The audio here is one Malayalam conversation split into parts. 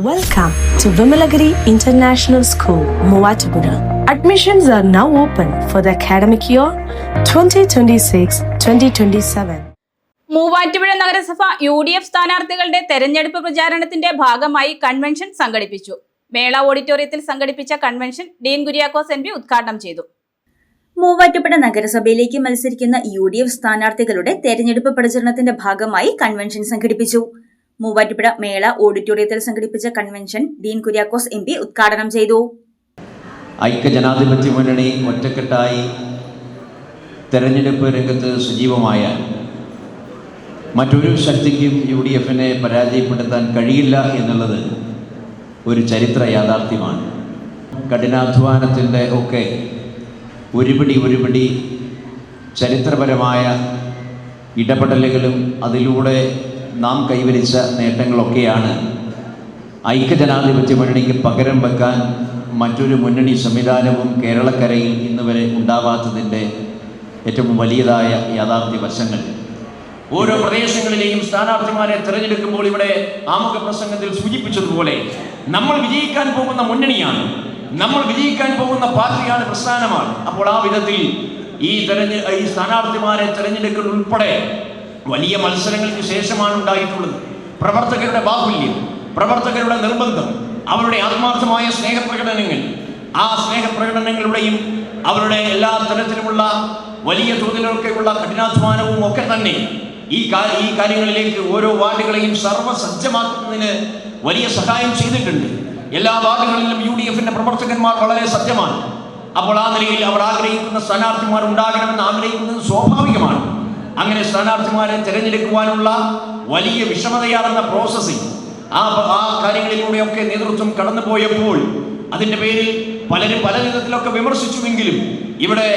Welcome to Vimalagiri International School, Muatupura. Admissions are now open for the academic year 2026-2027. Muvattupuzha നഗരസഭ യു ഡി എഫ് സ്ഥാനാർത്ഥികളുടെ തെരഞ്ഞെടുപ്പ് പ്രചാരണത്തിന്റെ ഭാഗമായി കൺവെൻഷൻ സംഘടിപ്പിച്ചു മേള ഓഡിറ്റോറിയത്തിൽ സംഘടിപ്പിച്ച convention Dean Kuriakose M P ഉദ്ഘാടനം ചെയ്തു മൂവാറ്റുപുഴ നഗരസഭയിലേക്ക് മത്സരിക്കുന്ന യു ഡി എഫ് സ്ഥാനാർത്ഥികളുടെ തെരഞ്ഞെടുപ്പ് പ്രചരണത്തിന്റെ ഭാഗമായി കൺവെൻഷൻ സംഘടിപ്പിച്ചു മൂവാറ്റുപുഴ മേള ഓഡിറ്റോറിയത്തിൽ സംഘടിപ്പിച്ച convention Dean Kuriakose M P ഉദ്ഘാടനം ചെയ്തു. ഐക്യജനാധിപത്യ മുന്നണി ഒറ്റക്കെട്ടായി തെരഞ്ഞെടുപ്പ് രംഗത്ത് സജീവമായ മറ്റൊരു ശക്തിക്കും യു ഡി എഫിനെ പരാജയപ്പെടുത്താൻ കഴിയില്ല എന്നുള്ളത് ഒരു ചരിത്ര യാഥാർത്ഥ്യമാണ്. കഠിനാധ്വാനത്തിന്റെ ഒക്കെ ഒരുപിടി ഒരുപിടി ചരിത്രപരമായ ഇടപെടലുകളും അതിലൂടെ നാം കൈവരിച്ച നേട്ടങ്ങളൊക്കെയാണ്. ഐക്യജനാധിപത്യ മുന്നണിക്ക് പകരം വെക്കാൻ മറ്റൊരു മുന്നണി സംവിധാനവും കേരളക്കരയിൽ ഇന്ന് വരെ ഉണ്ടാവാത്തതിന്റെ ഏറ്റവും വലിയതായ യാഥാർത്ഥ്യ വശങ്ങൾ. ഓരോ പ്രദേശങ്ങളിലെയും സ്ഥാനാർത്ഥിമാരെ തിരഞ്ഞെടുക്കുമ്പോൾ ഇവിടെ ആമുഖ പ്രസംഗത്തിൽ സൂചിപ്പിച്ചതുപോലെ നമ്മൾ വിജയിക്കാൻ പോകുന്ന മുന്നണിയാണ് നമ്മൾ വിജയിക്കാൻ പോകുന്ന പാർട്ടിയാണ് പ്രസ്ഥാനമാണ്. അപ്പോൾ ആ വിധത്തിൽ ഈ തെരഞ്ഞെ ഈ സ്ഥാനാർത്ഥിമാരെ തിരഞ്ഞെടുക്കൽ ഉൾപ്പെടെ വലിയ മത്സരങ്ങൾക്ക് ശേഷമാണ് ഉണ്ടായിട്ടുള്ളത്. പ്രവർത്തകരുടെ ബാഹുല്യം പ്രവർത്തകരുടെ നിർബന്ധം അവരുടെ ആത്മാർത്ഥമായ സ്നേഹപ്രകടനങ്ങൾ. ആ സ്നേഹപ്രകടനങ്ങളുടെയും അവരുടെ എല്ലാ തരത്തിലുമുള്ള വലിയ തോതിലൊക്കെയുള്ള കഠിനാധ്വാനവും ഒക്കെ തന്നെ ഈ ഈ കാര്യങ്ങളിലേക്ക് ഓരോ വാർഡുകളെയും സർവസജ്ജമാക്കുന്നതിന് വലിയ സഹായം ചെയ്തിട്ടുണ്ട്. എല്ലാ വാർഡുകളിലും യു ഡി എഫിന്റെ പ്രവർത്തകന്മാർ വളരെ സജ്ജമാണ്. അപ്പോൾ ആ നിലയിൽ അവർ ആഗ്രഹിക്കുന്ന സ്ഥാനാർത്ഥിമാർ ഉണ്ടാകണമെന്ന് ആഗ്രഹിക്കുന്നത് സ്വാഭാവികമാണ്. അങ്ങനെ സ്ഥാനാർത്ഥിമാരെ തിരഞ്ഞെടുക്കുവാനുള്ള വലിയ വിഷമതയാർന്ന പ്രോസസ്സിംഗ് ആ ആ കാര്യങ്ങളിലൂടെയൊക്കെ നേതൃത്വം കടന്നുപോയപ്പോൾ അതിന്റെ പേരിൽ പലരും പല വിധത്തിലൊക്കെ വിമർശിച്ചുവെങ്കിലും ഇവിടെ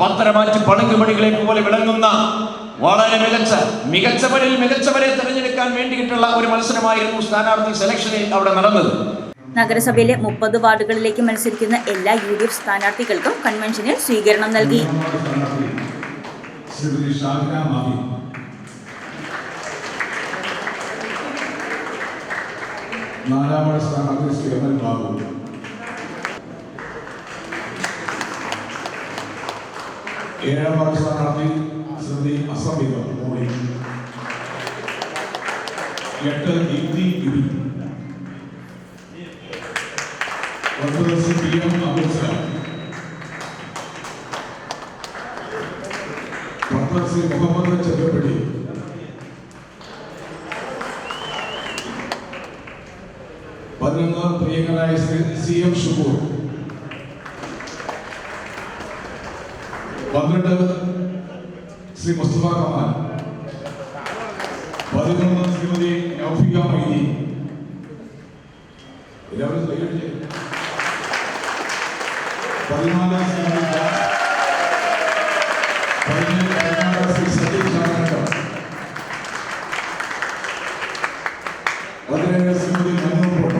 പത്തരമാറ്റ് പണുകുമണികളെ പോലെ വിളങ്ങുന്ന വളരെ മികച്ച മികച്ചവരിൽ മികച്ചവരെ തിരഞ്ഞെടുക്കാൻ വേണ്ടിയിട്ടുള്ള ഒരു മത്സരമായിരുന്നു സ്ഥാനാർത്ഥി സെലക്ഷനിൽ അവിടെ നടന്നത്. നഗരസഭയിലെ മുപ്പത് വാർഡുകളിലേക്ക് മത്സരിക്കുന്ന എല്ലാ യു ഡി എഫ് സ്ഥാനാർത്ഥികൾക്കും കൺവെൻഷനിൽ സ്വീകരണം നൽകി. ശ്രീമതി ഷാഹിന മാഹി നാലാമത് സ്ഥാനാർത്ഥി ശ്രീ എം എൽ ബാബു. ഏഴാമത് സ്ഥാനാർത്ഥി ശ്രീമതി അസംബിക മോളി എട്ട് ദീപ്തി ഇബി ഒൻപത് C P M Shri Muhammad Cheruppadi പതിനൊന്ന് പ്രിയങ്കരായ ശ്രീ സി എം ഷുക്കൂർ. പന്ത്രണ്ട് ശ്രീ മുസ്തഫ കമാൽ. പതിമൂന്ന് ശ്രീമതി നൌഫിക മൊയ്തി എല്ലാവരും. പതിനാല് ശ്രീമതി പതിനേഴ് ശ്രീമതി മനോഹർ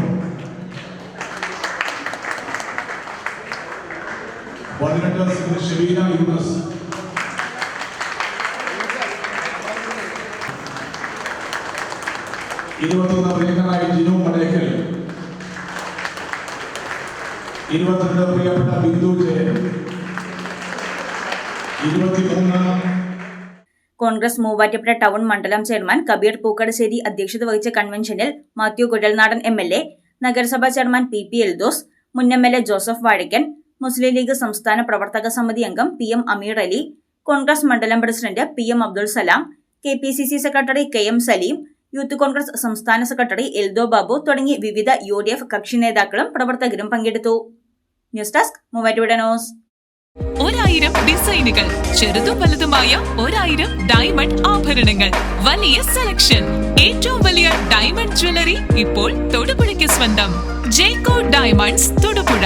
പതിനെട്ട് ശ്രീമതി ഷെബീന യൂനസ് ഇരുപത്തൊന്ന് പ്രിയങ്കരായ ജിനു മടേക്കൽ. ഇരുപത്തിരണ്ട് പ്രിയപ്പെട്ട ബിന്ദു ജയൻ. ഇരുപത്തിമൂന്ന് കോൺഗ്രസ് മൂവാറ്റുപുഴ ടൗൺ മണ്ഡലം ചെയർമാൻ കബീർ പൂക്കടശ്ശേരി അധ്യക്ഷത വഹിച്ച കൺവെൻഷനിൽ Mathew Kuzhalnadan M L A നഗരസഭാ ചെയർമാൻ പി പി എൽദോസ് മുൻ M L A Joseph Vazhakkan Muslim League സംസ്ഥാന പ്രവർത്തക സമിതി അംഗം പി എം അമീർ അലി കോൺഗ്രസ് മണ്ഡലം president P M Abdul Salam K P C C secretary K M Saleem youth Congress സംസ്ഥാന സെക്രട്ടറി എൽദോ ബാബു തുടങ്ങി വിവിധ യു ഡി എഫ് കക്ഷി നേതാക്കളും പ്രവർത്തകരും പങ്കെടുത്തു. News desk Muvattupuzha news. ഒരായിരം ഡിസൈനുകൾ ചെറുതും വലുതുമായ ഒരായിരം ഡയമണ്ട് ആഭരണങ്ങൾ. വലിയ സെലക്ഷൻ ഏറ്റവും വലിയ ഡയമണ്ട് ജ്വല്ലറി ഇപ്പോൾ തൊടുപുഴയ്ക്ക് സ്വന്തം. ജേക്കോ ഡയമണ്ട്സ് തൊടുപുഴ.